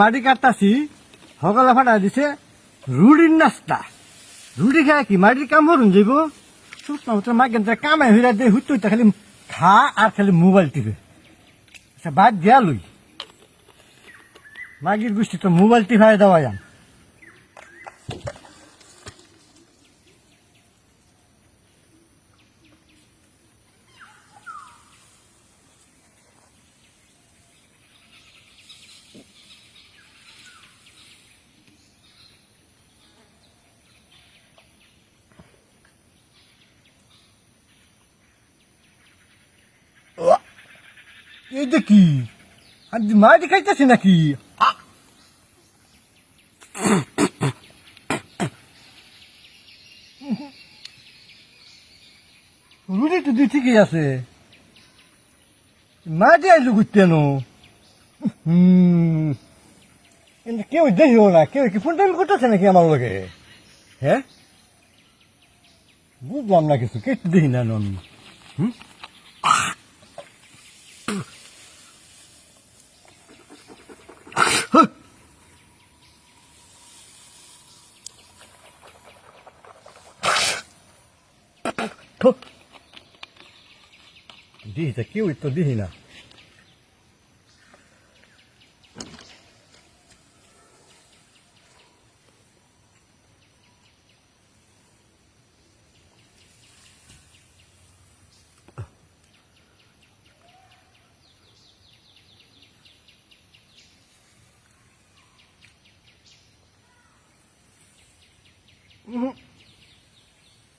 মাটি কাটতাছি সকলে ফাটা দিছে রুডির নাস্তা। রুটি খায় কি? মাটির কাম করুন যাইব? সুস্থ মতো মা কিন্তু কামে হইরা দিয়ে হুইতে হইতে খালি খা আর খালি মোবাইল টিপে। আচ্ছা বাদ দিয়া লই। মাগির গোষ্ঠী তো মোবাইল টিপায় দেওয়া যান এইটা কি? আর মাটি খাইতেছে নাকি! রুটি দুই ঠিকই আছে। মাটি আইলো হুম। কিন্তু কেউ দেখিও না, কেউ কি ফোন টাইম করতেছে নাকি আমার লোকে হ্যাঁ? বুঝলাম না কিছু কেটে দেখি না নন। হুম? থু। দিহি তা কেউ তো দিহি না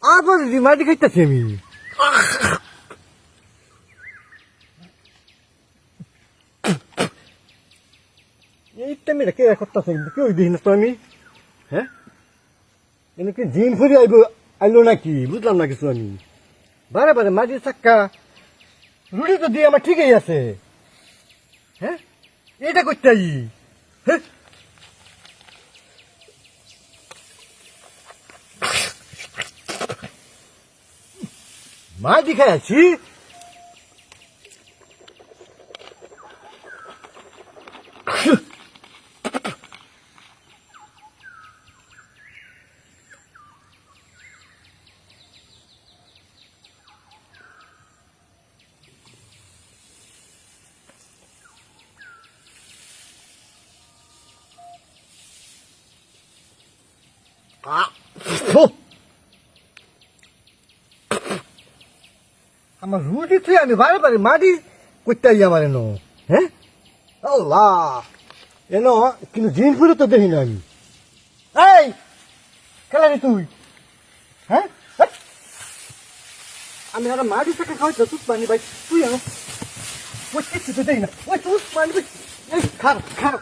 আবার মাটি খাইতেছি আমি। এই টাইমে কে করতেছে কেউ দিই না তো আমি। হ্যাঁ? এনে কি জিন ফুরি আইব, আইলো নাকি? বুঝলাম না কিছু আমি। বারে বারে মাটির চাক্কা। রুটি তো দিয়ে আমার ঠিকই আছে। হ্যাঁ? এটা করতে হ্যাঁ? মাটি খাই আছি Ah. Oh. আমার রুটি তুই আমি বারে বারে মাটি করতে আমার এনো হ্যাঁ আল্লাহ! এনো, কিন্তু জিন ফুলে তো দেখি না আমি। এই! খেলা রে তুই। হ্যাঁ। আমি আর মাটি থেকে খাওয়াই তো পানি ভাই। তুই আনো ওই কিছু দেখি না। ওই তুই পানি ভাই। এই খারাপ খারাপ